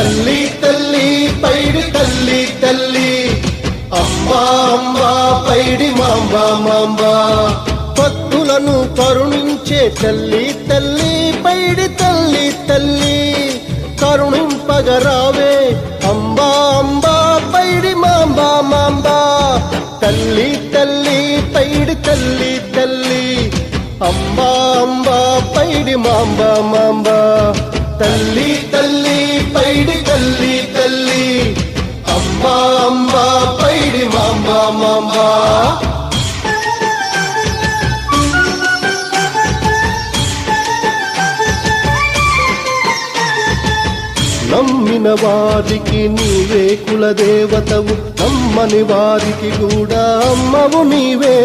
తల్లి తల్లి పైడి తల్లి తల్లి. అమ్మా పైడి మాంబ మాంబ. భక్తులను కరుణించే తల్లి తల్లి పైడి తల్లి తల్లి. కరుణింపగరావే అంబా అంబా పైడి మాంబా మాంబా. తల్లి తల్లి పైడి తల్లి తల్లి. అమ్మా అంబా పైడి మాంబా మాంబా. తల్లి తల్లి పైడి తల్లి తల్లి. అంబా అంబా పైడి మాంబా మాంబా నమ్మిన వారికి నీవే కులదేవతవు నమ్మని వారికి కూడా అమ్మవు నీవే.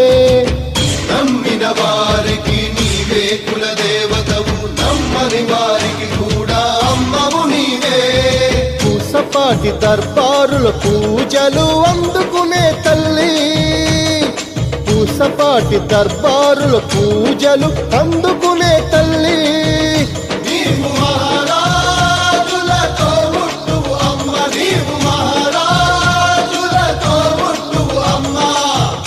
నమ్మిన వారికి నీవే కులదేవతవు నమ్మని వారి పూసపాటి దర్బారుల పూజలు అందుకునే తల్లి. పూసపాటి దర్బారుల పూజలు అందుకునే తల్లి.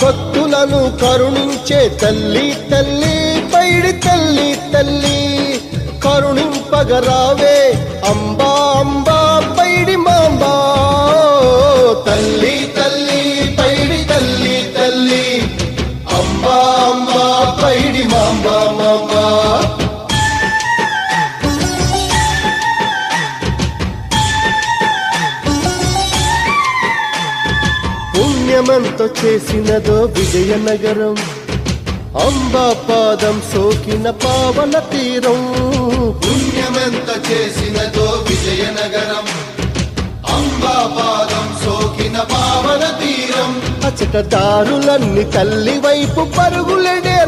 భక్తులను కరుణించే తల్లి తల్లి పైడి తల్లి తల్లి. కరుణింపగరావే పుణ్యమంత చేసినదో విజయనగరం. అంబా పాదం సోకిన పావన తీరం. పుణ్యమంత చేసినదో విజయనగరం. అంబా పాదం సోకిన పావన తీరం. అచట దారులన్నీ తల్లి వైపు పరుగులెడే